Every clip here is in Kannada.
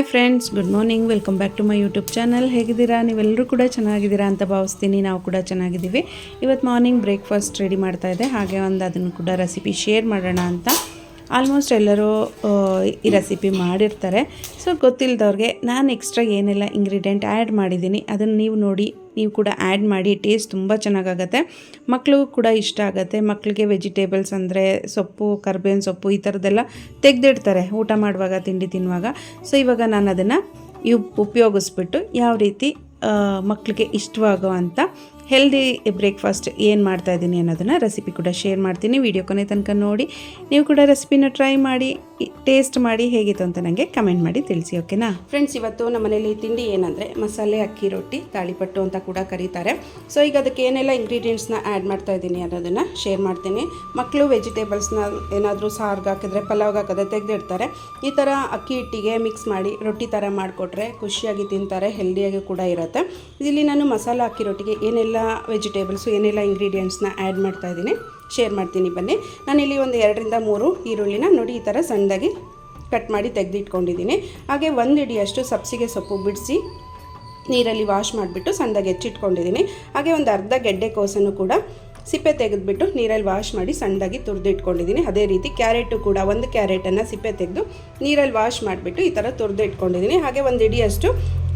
Hi friends, good morning. Welcome back to my YouTube channel. ಹೇಗಿದ್ದೀರಾ? ನೀವೆಲ್ಲರೂ ಕೂಡ ಚೆನ್ನಾಗಿದ್ದೀರಾ ಅಂತ ಭಾವಿಸ್ತೀನಿ. ನಾವು ಕೂಡ ಚೆನ್ನಾಗಿದ್ದೀವಿ. ಇವತ್ತು ಮಾರ್ನಿಂಗ್ ಬ್ರೇಕ್ಫಾಸ್ಟ್ ರೆಡಿ ಮಾಡ್ತಾ ಇದೆ ಹಾಗೆ ಒಂದು ಅದನ್ನು ಕೂಡ ರೆಸಿಪಿ ಶೇರ್ ಮಾಡೋಣ ಅಂತ ಆಲ್ಮೋಸ್ಟ್ ಎಲ್ಲರೂ ಈ ರೆಸಿಪಿ ಮಾಡಿರ್ತಾರೆ. ಸೊ ಗೊತ್ತಿಲ್ಲದವ್ರಿಗೆ ನಾನು ಎಕ್ಸ್ಟ್ರಾ ಏನೆಲ್ಲ ಇಂಗ್ರೀಡಿಯೆಂಟ್ ಆ್ಯಡ್ ಮಾಡಿದ್ದೀನಿ, ಅದನ್ನು ನೀವು ನೋಡಿ, ನೀವು ಕೂಡ ಆ್ಯಡ್ ಮಾಡಿ ಟೇಸ್ಟ್ ತುಂಬ ಚೆನ್ನಾಗಾಗತ್ತೆ. ಮಕ್ಕಳಿಗೂ ಕೂಡ ಇಷ್ಟ ಆಗುತ್ತೆ. ಮಕ್ಕಳಿಗೆ ವೆಜಿಟೇಬಲ್ಸ್ ಅಂದರೆ ಸೊಪ್ಪು, ಕರ್ಬೇವಿನ ಸೊಪ್ಪು ಈ ಥರದ್ದೆಲ್ಲ ತೆಗೆದಿಡ್ತಾರೆ ಊಟ ಮಾಡುವಾಗ, ತಿಂಡಿ ತಿನ್ನುವಾಗ. ಸೊ ಇವಾಗ ನಾನು ಅದನ್ನು ಉಪ್, ಉಪಯೋಗಿಸ್ಬಿಟ್ಟು ಯಾವ ರೀತಿ ಮಕ್ಕಳಿಗೆ ಮಕ್ಕಳಿಗೆ ಇಷ್ಟವಾಗುವಂಥ ಹೆಲ್ದಿ ಬ್ರೇಕ್ಫಾಸ್ಟ್ ಏನು ಮಾಡ್ತಾ ಇದ್ದೀನಿ ಅನ್ನೋದನ್ನು ರೆಸಿಪಿ ಕೂಡ ಶೇರ್ ಮಾಡ್ತೀನಿ. ವಿಡಿಯೋ ಕೊನೆ ತನಕ ನೋಡಿ. ನೀವು ಕೂಡ ರೆಸಿಪಿನ ಟ್ರೈ ಮಾಡಿ ಟೇಸ್ಟ್ ಮಾಡಿ ಹೇಗಿತ್ತು ಅಂತ ನನಗೆ ಕಮೆಂಟ್ ಮಾಡಿ ತಿಳಿಸಿ ಓಕೆನಾ ಫ್ರೆಂಡ್ಸ್ ಇವತ್ತು ನಮ್ಮ ಮನೇಲಿ ತಿಂಡಿ ಏನಂದರೆ ಮಸಾಲೆ, ಅಕ್ಕಿ, ರೊಟ್ಟಿ, ತಾಳಿಪಟ್ಟು ಅಂತ ಕೂಡ ಕರೀತಾರೆ. ಸೊ ಈಗ ಅದಕ್ಕೆ ಏನೆಲ್ಲ ಇಂಗ್ರೀಡಿಯೆಂಟ್ಸ್ನ ಆ್ಯಡ್ ಮಾಡ್ತಾ ಇದ್ದೀನಿ ಅನ್ನೋದನ್ನು ಶೇರ್ ಮಾಡ್ತೀನಿ. ಮಕ್ಕಳು ವೆಜಿಟೇಬಲ್ಸ್ನ ಏನಾದರೂ ಸಾರ್ಗೆ ಹಾಕಿದ್ರೆ, ಪಲಾವ್ಗೆ ಹಾಕಿದ್ರೆ ತೆಗೆದಿಡ್ತಾರೆ. ಈ ಥರ ಅಕ್ಕಿ ಹಿಟ್ಟಿಗೆ ಮಿಕ್ಸ್ ಮಾಡಿ ರೊಟ್ಟಿ ಥರ ಮಾಡಿಕೊಟ್ರೆ ಖುಷಿಯಾಗಿ ತಿಂತಾರೆ ಹೆಲ್ದಿಯಾಗಿ ಕೂಡ ಇರುತ್ತೆ. ಇಲ್ಲಿ ನಾನು ಮಸಾಲೆ, ಅಕ್ಕಿ, ರೊಟ್ಟಿಗೆ ಏನೆಲ್ಲ ವೆಜಿಟೇಬಲ್ಸು ಏನೆಲ್ಲ ಇಂಗ್ರೀಡಿಯೆಂಟ್ಸ್ನ ಆ್ಯಡ್ ಮಾಡ್ತಾ ಇದ್ದೀನಿ ಶೇರ್ ಮಾಡ್ತೀನಿ ಬನ್ನಿ. ನಾನಿಲ್ಲಿ ಒಂದು ಎರಡರಿಂದ ಮೂರು ಈರುಳ್ಳಿನ ನೋಡಿ, ಈ ಥರ ಸಣ್ಣದಾಗಿ ಕಟ್ ಮಾಡಿ ತೆಗೆದಿಟ್ಕೊಂಡಿದ್ದೀನಿ. ಹಾಗೆ ಒಂದು ಇಡಿಯಷ್ಟು ಸಬ್ಸಿಗೆ ಸೊಪ್ಪು ಬಿಡಿಸಿ ನೀರಲ್ಲಿ ವಾಶ್ ಮಾಡಿಬಿಟ್ಟು ಸಣ್ಣದಾಗಿ ಹೆಚ್ಚಿಟ್ಕೊಂಡಿದ್ದೀನಿ. ಹಾಗೆ ಒಂದು ಅರ್ಧ ಗೆಡ್ಡೆ ಕೋಸನ್ನು ಕೂಡ ಸಿಪ್ಪೆ ತೆಗೆದುಬಿಟ್ಟು ನೀರಲ್ಲಿ ವಾಶ್ ಮಾಡಿ ಸಣ್ಣದಾಗಿ ತುರಿದಿಟ್ಕೊಂಡಿದ್ದೀನಿ. ಅದೇ ರೀತಿ ಕ್ಯಾರೆಟು ಕೂಡ ಒಂದು ಕ್ಯಾರೆಟನ್ನು ಸಿಪ್ಪೆ ತೆಗೆದು ನೀರಲ್ಲಿ ವಾಶ್ ಮಾಡಿಬಿಟ್ಟು ಈ ಥರ ತುರಿದಿಟ್ಕೊಂಡಿದ್ದೀನಿ. ಹಾಗೆ ಒಂದು ಇಡಿಯಷ್ಟು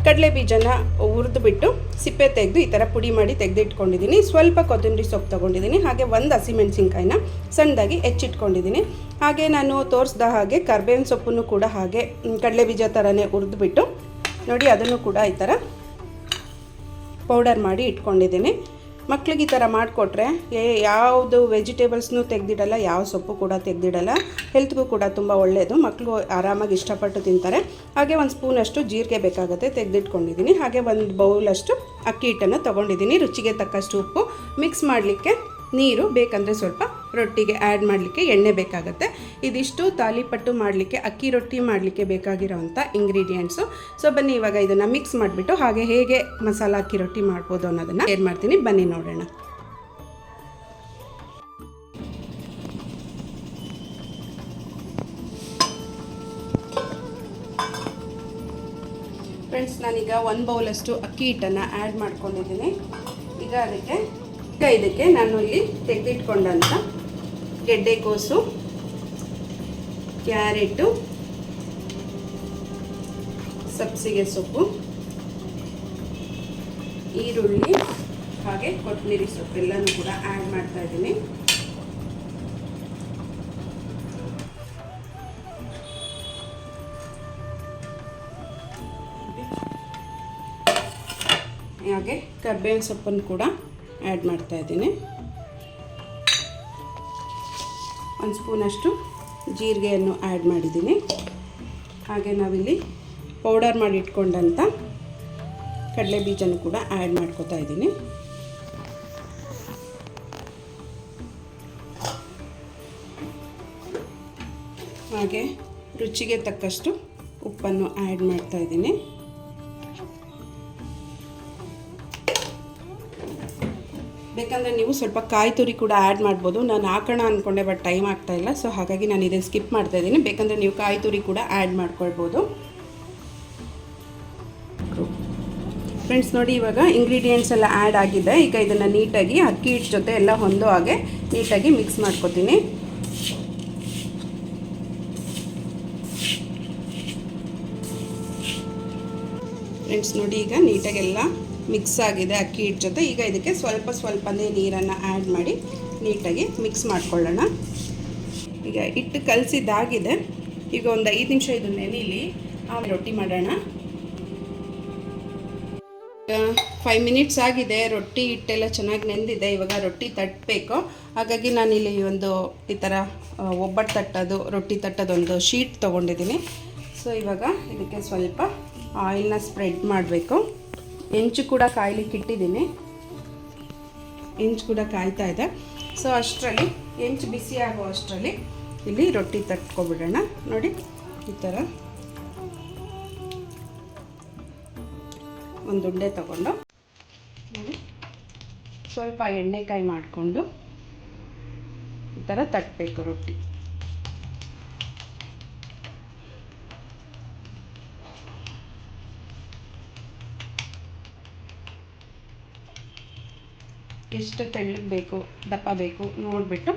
ಕಡಲೆ ಬೀಜನ ಹುರಿದುಬಿಟ್ಟು ಸಿಪ್ಪೆ ತೆಗೆದು ಈ ಥರ ಪುಡಿ ಮಾಡಿ ತೆಗೆದಿಟ್ಕೊಂಡಿದ್ದೀನಿ. ಸ್ವಲ್ಪ ಕೊತ್ತಂಬರಿ ಸೊಪ್ಪು ತೊಗೊಂಡಿದ್ದೀನಿ. ಹಾಗೆ ಒಂದು ಹಸಿಮೆಣಸಿನ್ಕಾಯಿನ ಸಣ್ಣದಾಗಿ ಹೆಚ್ಚಿಟ್ಕೊಂಡಿದ್ದೀನಿ. ಹಾಗೆ ನಾನು ತೋರಿಸ್ದ ಹಾಗೆ ಕರ್ಬೇವಿನ ಸೊಪ್ಪನ್ನು ಕೂಡ ಹಾಗೆ ಕಡಲೆ ಬೀಜ ಥರನೇ ಹುರಿದುಬಿಟ್ಟು ನೋಡಿ ಅದನ್ನು ಕೂಡ ಈ ಥರ ಪೌಡರ್ ಮಾಡಿ ಇಟ್ಕೊಂಡಿದ್ದೀನಿ. ಮಕ್ಳಿಗೆ ಈ ಥರ ಮಾಡಿಕೊಟ್ರೆ ಯಾವುದು ವೆಜಿಟೇಬಲ್ಸ್ನೂ ತೆಗೆದಿಡಲ್ಲ, ಯಾವ ಸೊಪ್ಪು ಕೂಡ ತೆಗೆದಿಡಲ್ಲ. ಹೆಲ್ತ್ಗೂ ಕೂಡ ತುಂಬ ಒಳ್ಳೆಯದು ಮಕ್ಕಳು ಆರಾಮಾಗಿ ಇಷ್ಟಪಟ್ಟು ತಿಂತಾರೆ. ಹಾಗೆ ಒಂದು ಸ್ಪೂನಷ್ಟು ಜೀರಿಗೆ ಬೇಕಾಗುತ್ತೆ ತೆಗೆದಿಟ್ಕೊಂಡಿದ್ದೀನಿ. ಹಾಗೆ ಒಂದು ಬೌಲಷ್ಟು ಅಕ್ಕಿ ಹಿಟ್ಟನ್ನು ತೊಗೊಂಡಿದ್ದೀನಿ. ರುಚಿಗೆ ತಕ್ಕಷ್ಟು ಉಪ್ಪು. ಮಿಕ್ಸ್ ಮಾಡಲಿಕ್ಕೆ ನೀರು, ಬೇಕಂದರೆ ಸ್ವಲ್ಪ ರೊಟ್ಟಿಗೆ ಆ್ಯಡ್ ಮಾಡಲಿಕ್ಕೆ ಎಣ್ಣೆ ಬೇಕಾಗುತ್ತೆ. ಇದಿಷ್ಟು ತಾಲಿಪಟ್ಟು ಮಾಡಲಿಕ್ಕೆ, ಅಕ್ಕಿ ರೊಟ್ಟಿ ಮಾಡಲಿಕ್ಕೆ ಬೇಕಾಗಿರೋವಂಥ ಇಂಗ್ರೀಡಿಯೆಂಟ್ಸು ಸೊ ಬನ್ನಿ, ಇವಾಗ ಇದನ್ನು ಮಿಕ್ಸ್ ಮಾಡಿಬಿಟ್ಟು ಹಾಗೆ ಹೇಗೆ ಮಸಾಲ, ಅಕ್ಕಿ ರೊಟ್ಟಿ ಮಾಡ್ಬೋದು ಅನ್ನೋದನ್ನು ಏನು ಮಾಡ್ತೀನಿ. ಬನ್ನಿ, ನೋಡೋಣ. ಫ್ರೆಂಡ್ಸ್ ನಾನೀಗ ಒಂದು ಬೌಲಷ್ಟು ಅಕ್ಕಿ ಹಿಟ್ಟನ್ನು ಆ್ಯಡ್ ಮಾಡ್ಕೊಂಡಿದ್ದೀನಿ. ಈಗ ಅದಕ್ಕೆ, ಈಗ ಇದಕ್ಕೆ ನಾನು ಇಲ್ಲಿ ತೆಗೆದಿಟ್ಕೊಂಡಂಥ ಗೆಡ್ಡೆಕೋಸು ಕ್ಯಾರೆಟು, ಸಬ್ಸಿಗೆ ಸೊಪ್ಪು, ಈರುಳ್ಳಿ, ಹಾಗೆ ಕೊತ್ತಂಬರಿ ಸೊಪ್ಪು ಎಲ್ಲನೂ ಕೂಡ ಆ್ಯಡ್ ಮಾಡ್ತಾ ಇದ್ದೀನಿ. ಹಾಗೆ ಕರ್ಬೇವಿನ ಸೊಪ್ಪನ್ನು ಕೂಡ ಆ್ಯಡ್ ಮಾಡ್ತಾ ಇದ್ದೀನಿ. ಒಂದು ಸ್ಪೂನಷ್ಟು ಜೀರಿಗೆಯನ್ನು ಆ್ಯಡ್ ಮಾಡಿದ್ದೀನಿ. ಹಾಗೆ ನಾವಿಲ್ಲಿ ಪೌಡರ್ ಮಾಡಿ ಇಟ್ಕೊಂಡಂಥ ಕಡಲೆ ಬೀಜನೂ ಕೂಡ ಆ್ಯಡ್ ಮಾಡ್ಕೋತಾ ಇದ್ದೀನಿ. ಹಾಗೆ ರುಚಿಗೆ ತಕ್ಕಷ್ಟು ಉಪ್ಪನ್ನು ಆ್ಯಡ್ ಮಾಡ್ತಾ ಇದ್ದೀನಿ. ಬೇಕಂದರೆ ನೀವು ಸ್ವಲ್ಪ ಕಾಯಿ ತುರಿ ಕೂಡ ಆ್ಯಡ್ ಮಾಡ್ಬೋದು. ನಾನು ಹಾಕೋಣ ಅಂದ್ಕೊಂಡೆ ಬಟ್ ಟೈಮ್ ಆಗ್ತಾ ಇಲ್ಲ. ಸೊ ಹಾಗಾಗಿ ನಾನು ಇದನ್ನು ಸ್ಕಿಪ್ ಮಾಡ್ತಾ ಇದ್ದೀನಿ. ಬೇಕಂದರೆ ನೀವು ಕಾಯಿ ತುರಿ ಕೂಡ ಆ್ಯಡ್ ಮಾಡ್ಕೊಳ್ಬೋದು. ಫ್ರೆಂಡ್ಸ್ ನೋಡಿ ಇವಾಗ ಇಂಗ್ರೀಡಿಯೆಂಟ್ಸ್ ಎಲ್ಲ ಆ್ಯಡ್ ಆಗಿದೆ. ಈಗ ಇದನ್ನು ನೀಟಾಗಿ ಅಕ್ಕಿ ಹಿಟ್ಟು ಜೊತೆ ಎಲ್ಲ ಹೊಂದೋ ಹಾಗೆ ನೀಟಾಗಿ ಮಿಕ್ಸ್ ಮಾಡ್ಕೊತೀನಿ. ಫ್ರೆಂಡ್ಸ್ ನೋಡಿ ಈಗ ನೀಟಾಗೆಲ್ಲ ಮಿಕ್ಸ್ ಆಗಿದೆ ಅಕ್ಕಿ ಹಿಟ್ಟು ಜೊತೆ. ಈಗ ಇದಕ್ಕೆ ಸ್ವಲ್ಪ ಸ್ವಲ್ಪನೇ ನೀರನ್ನು ಆ್ಯಡ್ ಮಾಡಿ ನೀಟಾಗಿ ಮಿಕ್ಸ್ ಮಾಡ್ಕೊಳ್ಳೋಣ. ಈಗ ಹಿಟ್ಟು ಕಲಸಿದ್ದಾಗಿದೆ. ಈಗ ಒಂದು ಐದು ನಿಮಿಷ ಇದು ನೆನೀಲಿ ಆಮೇಲೆ ರೊಟ್ಟಿ ಮಾಡೋಣ. ಫೈವ್ ಮಿನಿಟ್ಸ್ ಆಗಿದೆ. ರೊಟ್ಟಿ ಹಿಟ್ಟೆಲ್ಲ ಚೆನ್ನಾಗಿ ನೆಂದಿದೆ. ಇವಾಗ ರೊಟ್ಟಿ ತಟ್ಟಬೇಕು ಹಾಗಾಗಿ ನಾನಿಲ್ಲಿ ಒಂದು ಈ ಥರ ಒಬ್ಬಟ್ಟು ತಟ್ಟೋದು, ರೊಟ್ಟಿ ತಟ್ಟೋದೊಂದು ಶೀಟ್ ತೊಗೊಂಡಿದ್ದೀನಿ. ಸೊ ಇವಾಗ ಇದಕ್ಕೆ ಸ್ವಲ್ಪ ಆಯಿಲ್ನ ಸ್ಪ್ರೆಡ್ ಮಾಡಬೇಕು. ಹೆಂಚು ಕೂಡ ಕಾಯ್ಲಿಕ್ಕೆ ಇಟ್ಟಿದ್ದೀನಿ. ಹೆಂಚು ಕೂಡ ಕಾಯ್ತಾ ಇದೆ. ಸೊ ಅಷ್ಟರಲ್ಲಿ ಹೆಂಚು ಬಿಸಿ ಆಗೋ ಅಷ್ಟರಲ್ಲಿ ಇಲ್ಲಿ ರೊಟ್ಟಿ ತಟ್ಕೊಬಿಡೋಣ. ನೋಡಿ, ಈ ಥರ. ಒಂದು ಉಂಡೆ ತಗೊಂಡು ಸ್ವಲ್ಪ ಎಣ್ಣೆಕಾಯಿ ಮಾಡಿಕೊಂಡು ಈ ಥರ ತಟ್ಟಬೇಕು ರೊಟ್ಟಿ. ಎಷ್ಟು ತೆಳ್ಳಗೆ ಬೇಕು ದಪ್ಪ ಬೇಕು ನೋಡಿಬಿಟ್ಟು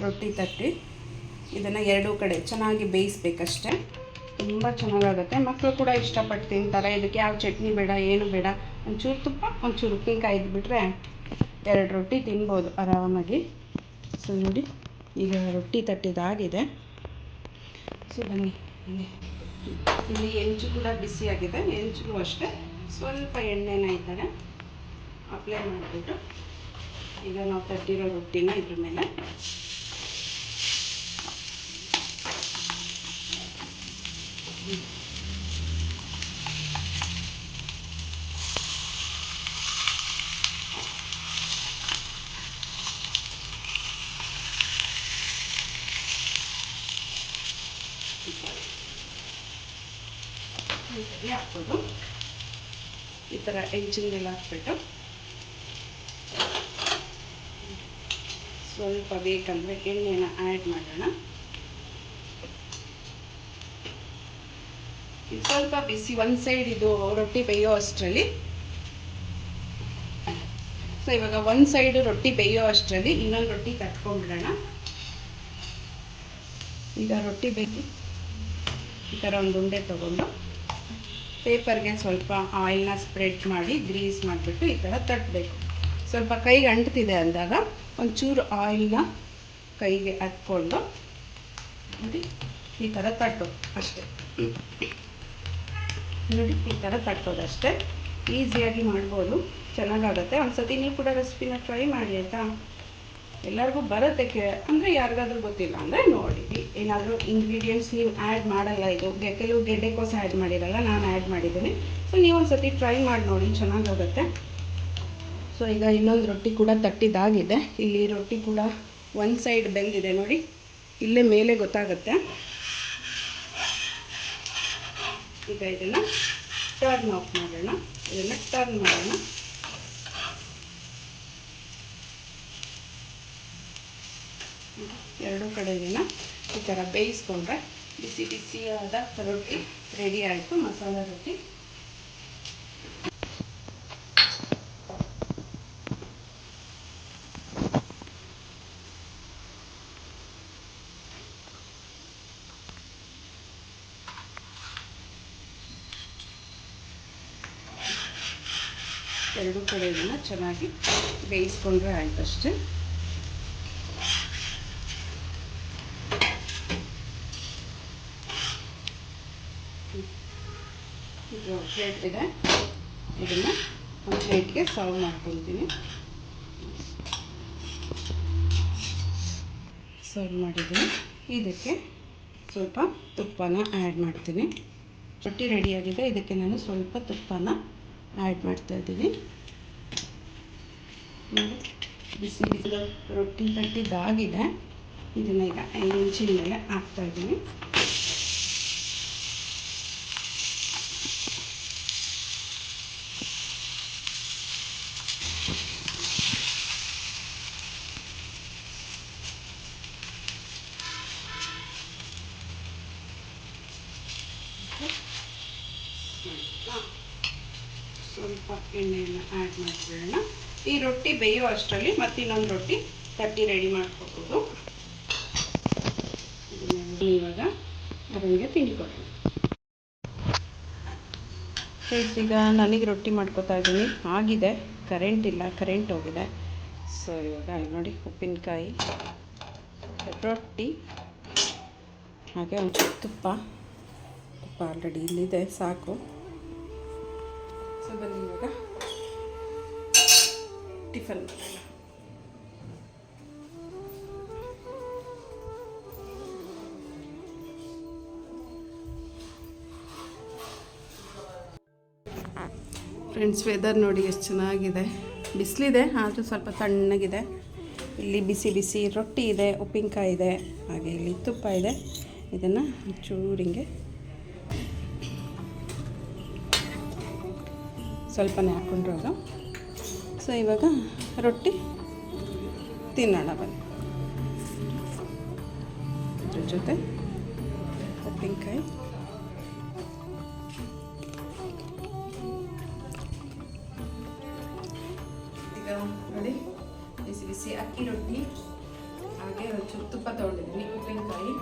ರೊಟ್ಟಿ ತಟ್ಟಿ ಇದನ್ನು ಎರಡೂ ಕಡೆ ಚೆನ್ನಾಗಿ ಬೇಯಿಸ್ಬೇಕಷ್ಟೆ. ತುಂಬ ಚೆನ್ನಾಗಾಗುತ್ತೆ. ಮಕ್ಕಳು ಕೂಡ ಇಷ್ಟಪಟ್ಟು ತಿಂತಾರೆ. ಇದಕ್ಕೆ ಯಾವ ಚಟ್ನಿ ಬೇಡ, ಏನು ಬೇಡ, ಒಂಚೂರು ತುಪ್ಪ, ಒಂಚೂರು ಉಪ್ಪಿನಕಾಯಿ ಇದ್ಬಿಟ್ರೆ ಎರಡು ರೊಟ್ಟಿ ತಿನ್ಬೋದು ಆರಾಮಾಗಿ. ಸೊ, ನೋಡಿ, ಈಗ ರೊಟ್ಟಿ ತಟ್ಟಿದಾಗಿದೆ. ಸೊ, ಬನ್ನಿ ಇಲ್ಲಿ ಹೆಂಚು ಕೂಡ ಬಿಸಿಯಾಗಿದೆ. ಹೆಂಚಿಗೂ ಅಷ್ಟೇ. ಸ್ವಲ್ಪ ಎಣ್ಣೆನ ಇದ್ದಾರೆ ಅಪ್ಲೈ ಮಾಡಿಬಿಟ್ಟು ಈಗ ನಾವು ತಟ್ಟಿರೋ ರೊಟ್ಟಿನ ಇದ್ರ ಮೇಲೆ. ಹಾಕ್ಬೋದು. ಈ ಥರ ಹೆಂಚಿನೆಲ್ಲ ಹಾಕ್ಬಿಟ್ಟು ಸ್ವಲ್ಪ ಬೇಕಂದರೆ ಎಣ್ಣೆನ ಆ್ಯಡ್ ಮಾಡೋಣ. ಇದು ಸ್ವಲ್ಪ ಬಿಸಿ, ಒಂದು ಸೈಡ್ ಇದು ರೊಟ್ಟಿ ಬೇಯೋ ಅಷ್ಟರಲ್ಲಿ. ಸೊ ಇವಾಗ ಒಂದು ಸೈಡ್ ರೊಟ್ಟಿ ಬೇಯೋ ಅಷ್ಟರಲ್ಲಿ ಇನ್ನೊಂದು ರೊಟ್ಟಿ ಕಟ್ಕೊಂಡ್ಬಿಡೋಣ. ಈಗ ರೊಟ್ಟಿ ಬೇಕಿ? ಈ ಥರ ಒಂದು ಉಂಡೆ ತೊಗೊಂಡು. ಪೇಪರ್ಗೆ ಸ್ವಲ್ಪ ಆಯಿಲ್ನ ಸ್ಪ್ರೆಡ್ ಮಾಡಿ ಗ್ರೀಸ್ ಮಾಡಿಬಿಟ್ಟು ಈ ಥರ ತಟ್ಟಬೇಕು ಸ್ವಲ್ಪ ಕೈಗೆ ಅಂಟ್ತಿದೆ ಅಂದಾಗ ಒಂಚೂರು ಆಯಿಲ್ನ ಕೈಗೆ ಹಾಕ್ಕೊಂಡು ನೋಡಿ, ಈ ಥರ ತಟ್ಟು ಅಷ್ಟೇ. ನೋಡಿ, ಈ ಥರ ತಟ್ಟೋದಷ್ಟೇ ಈಸಿಯಾಗಿ ಮಾಡ್ಬೋದು, ಚೆನ್ನಾಗಾಗತ್ತೆ. ಒಂದು ಸತಿ ನೀವು ಕೂಡ ರೆಸಿಪಿನ ಟ್ರೈ ಮಾಡಿ, ಆಯಿತಾ? ಎಲ್ಲರಿಗೂ ಬರುತ್ತೆ ಕೇ, ಅಂದರೆ ಯಾರಿಗಾದ್ರೂ ಗೊತ್ತಿಲ್ಲ ಅಂದರೆ ನೋಡಿ. ಏನಾದರೂ ಇಂಗ್ರೀಡಿಯೆಂಟ್ಸ್ ನೀವು ಆ್ಯಡ್ ಮಾಡಲ್ಲ, ಇದು ಕೆಲವು ಗೆಡ್ಡೆಕೋಸ ಆ್ಯಡ್ ಮಾಡಿರಲ್ಲ, ನಾನು ಆ್ಯಡ್ ಮಾಡಿದ್ದೀನಿ. ಸೊ ನೀವು ಒಂದು ಸತಿ ಟ್ರೈ ಮಾಡಿ ನೋಡಿ, ಚೆನ್ನಾಗಾಗುತ್ತೆ. ಸೊ ಈಗ ಇನ್ನೊಂದು ರೊಟ್ಟಿ ಕೂಡ ತಟ್ಟಿದಾಗಿದೆ ಇಲ್ಲಿ ರೊಟ್ಟಿ ಕೂಡ ಒಂದು ಸೈಡ್ ಬೆಂದಿದೆ ನೋಡಿ. ಇಲ್ಲೇ ಮೇಲೆ ಗೊತ್ತಾಗುತ್ತೆ. ಈಗ ಇದನ್ನು ಟರ್ನ್ ಆಫ್ ಮಾಡೋಣ. ಇದನ್ನು ಟರ್ನ್ ಮಾಡೋಣ. ಎರಡೂ ಕಡೆಗಿನ ಈ ಥರ ಬೇಯಿಸ್ಕೊಂಡ್ರೆ ಬಿಸಿ ಬಿಸಿಯಾದ ರೊಟ್ಟಿ ರೆಡಿ ಆಯಿತು, ಮಸಾಲ ರೊಟ್ಟಿ. ಎರಡೂ ಕಡೆ ಇದನ್ನು ಚೆನ್ನಾಗಿ ಬೇಯಿಸ್ಕೊಂಡ್ರೆ ಆಯ್ತು ಅಷ್ಟೇ ಇದು ಪ್ಲೇಟ್ ಇದೆ. ಇದನ್ನು ಒಂದು ಪ್ಲೇಟ್ಗೆ ಸರ್ವ್ ಸರ್ವ್ ಮಾಡಿದ್ದೀನಿ. ಇದಕ್ಕೆ ಸ್ವಲ್ಪ ತುಪ್ಪನ ಆ್ಯಡ್ ಮಾಡ್ತೀನಿ. ರೊಟ್ಟಿ ರೆಡಿಯಾಗಿದೆ ಇದಕ್ಕೆ ನಾನು ಸ್ವಲ್ಪ ತುಪ್ಪನ ಆ್ಯಡ್ ಮಾಡ್ತಾ ಇದ್ದೀನಿ. ನೋಡಿ, ಬಿಸಿ ಬಿಸಿ ರೊಟ್ಟಿ ತಟ್ಟಿದ್ದಾಗಿದೆ ಇದನ್ನು ಈಗ ಹೆಂಚಿನ ಮೇಲೆ ಹಾಕ್ತಾ ಇದ್ದೀನಿ. ಸ್ವಲ್ಪ ಎಣ್ಣೆಯನ್ನು ಆ್ಯಡ್ ಮಾಡಿಬಿಡೋಣ ಈ ರೊಟ್ಟಿ ಬೇಯೋ ಅಷ್ಟರಲ್ಲಿ ಮತ್ತೆ ಇನ್ನೊಂದು ರೊಟ್ಟಿ ತಟ್ಟಿ ರೆಡಿ ಮಾಡ್ಕೋಬೋದು. ಇವಾಗ ಅವನಿಗೆ ತಿಂಡಿಕೊಡೋಣ ಫ್ರೆಂಡ್ಸ್ ಈಗ ನನಗೆ ರೊಟ್ಟಿ ಮಾಡ್ಕೊತಾ ಇದ್ದೀನಿ. ಆಗಿದೆ. ಕರೆಂಟ್ ಇಲ್ಲ. ಕರೆಂಟ್ ಹೋಗಿದೆ. ಸೊ ಇವಾಗ ನೋಡಿ ಉಪ್ಪಿನಕಾಯಿ, ರೊಟ್ಟಿ, ಹಾಗೆ ಒಂಚೂರು ತುಪ್ಪ. ತುಪ್ಪ ಆಲ್ರೆಡಿ ಇಲ್ಲಿದೆ. ಸಾಕು. ಸೊ ಬನ್ನಿ ಇವಾಗ. ಟಿಫನ್ ಫ್ರೆಂಡ್ಸ್ ವೆದರ್ ನೋಡಿ ಎಷ್ಟು ಚೆನ್ನಾಗಿದೆ. ಬಿಸಿಲಿದೆ, ಆದರೂ ಸ್ವಲ್ಪ ತಣ್ಣಗಿದೆ. ಇಲ್ಲಿ ಬಿಸಿ ಬಿಸಿ ರೊಟ್ಟಿ ಇದೆ, ಉಪ್ಪಿನಕಾಯಿ ಇದೆ, ಹಾಗೆ ಇಲ್ಲಿ ತುಪ್ಪ ಇದೆ. ಇದನ್ನು ಚೂರಿಂಗೆ ಸ್ವಲ್ಪನೇ ಹಾಕ್ಕೊಂಡ್ರು ಸೊ ಇವಾಗ ರೊಟ್ಟಿ ತಿನ್ನೋಣ ಬನ್ನಿ. ಅದ್ರ ಜೊತೆ ಉಪ್ಪಿನಕಾಯಿ. ಈಗ ಬಿಸಿ ಬಿಸಿ ಅಕ್ಕಿ ರೊಟ್ಟಿ, ಹಾಗೆ ಒಂಚೂರು ತುಪ್ಪ ತೊಗೊಂಡಿದ್ದೀನಿ, ಉಪ್ಪಿನಕಾಯಿ.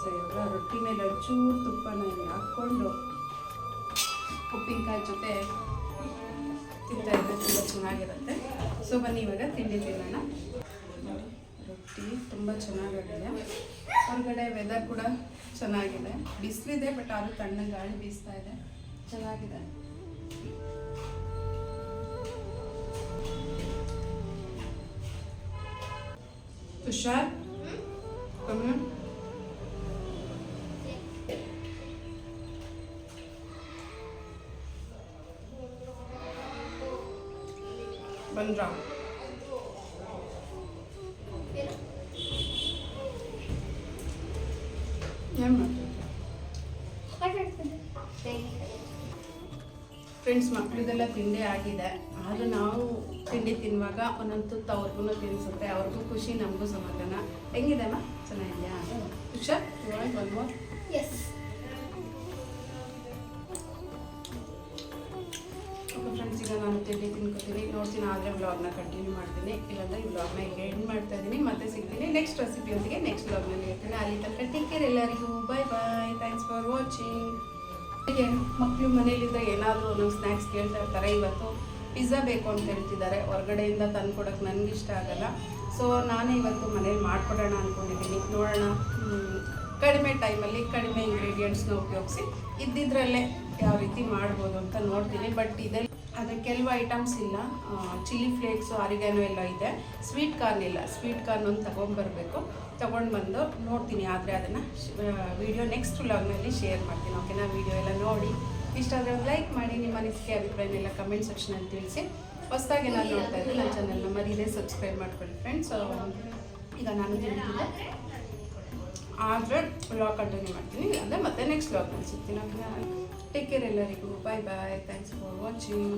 ಸೊ ಇವಾಗ ರೊಟ್ಟಿ ಮೇಲೆ ಒಂಚೂರು ತುಪ್ಪನ ಹಾಕ್ಕೊಂಡು ಉಪ್ಪಿನಕಾಯಿ ಜೊತೆ ತಿಂತಾ ಇದ್ರೆ ತುಂಬ ಚೆನ್ನಾಗಿರುತ್ತೆ. ಸೊ ಬನ್ನಿ ಇವಾಗ ತಿಂಡಿ ತಿನ್ನೋಣ. ರೊಟ್ಟಿ ತುಂಬ ಚೆನ್ನಾಗಿದೆ ಹೊರಗಡೆ ವೆದರ್ ಕೂಡ ಚೆನ್ನಾಗಿದೆ. ಬಿಸಿಲಿದೆ ಬಟ್ ಆದರೂ ತಣ್ಣ ಗಾಳಿ ಬೀಸ್ತಾ ಇದೆ. ಚೆನ್ನಾಗಿದೆ. ತುಷಾರ್? ಕಮ್ಮಿ ಬಂದ್ರಾ? ಫ್ರೆಂಡ್ಸ್ ಮಕ್ಕಳಿಗೆಲ್ಲ ತಿಂಡಿ ಆಗಿದೆ. ಆದರೂ ನಾವು ತಿಂಡಿ ತಿನ್ನುವಾಗ ಒಂದೊಂದು ತುತ್ತು ಅವ್ರಿಗೂ ತಿನ್ನಿಸುತ್ತೆ ಅವ್ರಿಗೂ ಖುಷಿ ನಮಗೂ ಸಮಾಧಾನ. ಹೆಂಗಿದೆ ಅಮ್ಮ? ಚೆನ್ನಾಗಿದೆಯಾ? ಹುಷಾರ್ ಒನ್ ಮೋರ್ ಎಸ್ ನಾನು ತಿಂಡಿ ತಿನ್ಕೋತೀನಿ, ನೋಡ್ತೀನಿ, ಆದರೆ ವ್ಲಾಗ್ನ ಕಂಟಿನ್ಯೂ ಮಾಡ್ತೀನಿ. ಇಲ್ಲಾಂದ್ರೆ ಈ ವ್ಲಾಗ್ನ ಈಗ ಎಂಡ್ ಮಾಡ್ತಾ ಇದ್ದೀನಿ, ಮತ್ತೆ ಸಿಗ್ತೀನಿ ನೆಕ್ಸ್ಟ್ ರೆಸಿಪಿಯೊಂದಿಗೆ ನೆಕ್ಸ್ಟ್ ವ್ಲಾಗ್ನಲ್ಲಿ ಇರ್ತೀನಿ. ಅಲ್ಲಿ ತನಕ ಟೇಕ್ ಕೇರ್ ಎಲ್ಲರಿಗೂ. Bye bye thanks for watching ಹೀಗೆ ಮಕ್ಕಳು ಮನೇಲಿದ್ದಾಗ ಏನಾದರೂ ಒಂದೊಂದು ಸ್ನ್ಯಾಕ್ಸ್ ಕೇಳ್ತಾ ಇರ್ತಾರೆ. ಇವತ್ತು ಪಿಜ್ಜಾ ಬೇಕು ಅಂತ ಹೇಳ್ತಿದ್ದಾರೆ. ಹೊರಗಡೆಯಿಂದ ತಂದು ಕೊಡೋಕೆ ನನಗೆ ಇಷ್ಟ ಆಗಲ್ಲ. ಸೊ ನಾನೇ ಇವತ್ತು ಮನೇಲಿ ಮಾಡ್ಕೊಡೋಣ ಅಂದ್ಕೊಂಡಿದ್ದೀನಿ ನೋಡೋಣ ಕಡಿಮೆ ಟೈಮಲ್ಲಿ ಕಡಿಮೆ ಇಂಗ್ರೀಡಿಯೆಂಟ್ಸ್ನ ಉಪಯೋಗಿಸಿ ಇದ್ದಿದ್ರಲ್ಲೇ ಯಾವ ರೀತಿ ಮಾಡ್ಬೋದು ಅಂತ ನೋಡ್ತೀನಿ. ಬಟ್ ಇದೆ ಅದೇ ಕೆಲವು ಐಟಮ್ಸ್ ಇಲ್ಲ. ಚಿಲ್ಲಿ ಫ್ಲೇಕ್ಸು ಅರಿಗಾನೋ ಎಲ್ಲ ಇದೆ. ಸ್ವೀಟ್ ಕಾರ್ನ್ ಇಲ್ಲ. ಸ್ವೀಟ್ ಕಾರ್ನ್ ಒಂದು ಬರಬೇಕು ತೊಗೊಂಡು ಬಂದು ನೋಡ್ತೀನಿ. ಆದರೆ ಅದನ್ನು ವಿಡಿಯೋ ನೆಕ್ಸ್ಟ್ ವ್ಲಾಗ್ನಲ್ಲಿ ಶೇರ್ ಮಾಡ್ತೀನಿ. ಓಕೆನಾ ವಿಡಿಯೋ ಎಲ್ಲ ನೋಡಿ. ಇಷ್ಟ ಆದರೆ ಒಂದು ಲೈಕ್ ಮಾಡಿ. ನಿಮ್ಮ ಅನಿಸಿಕೆ ಅಭಿಪ್ರಾಯನೆಲ್ಲ ಕಮೆಂಟ್ ಸೆಕ್ಷನಲ್ಲಿ ತಿಳಿಸಿ. ಹೊಸದಾಗಿ ನಾನು ನೋಡ್ತಾ ಇದ್ದೀನಿ ನನ್ನ ಚಾನಲ್ನ ಮರೀದೇ ಸಬ್ಸ್ಕ್ರೈಬ್ ಮಾಡ್ಕೊಳ್ಳಿ ಫ್ರೆಂಡ್ಸ್ ಈಗ ನಾನು ಆದರೆ ವ್ಲಾಗ್ ಕಂಟಿನ್ಯೂ ಮಾಡ್ತೀನಿ. ಅಂದರೆ ಮತ್ತೆ ನೆಕ್ಸ್ಟ್ ವ್ಲಾಗ್ನಲ್ಲಿ ಸಿಗ್ತೀನಿ. ಓಕೆನಾ ಟೇಕ್ ಕೇರ್ ಎಲ್ಲರಿಗೂ bye bye thanks for watching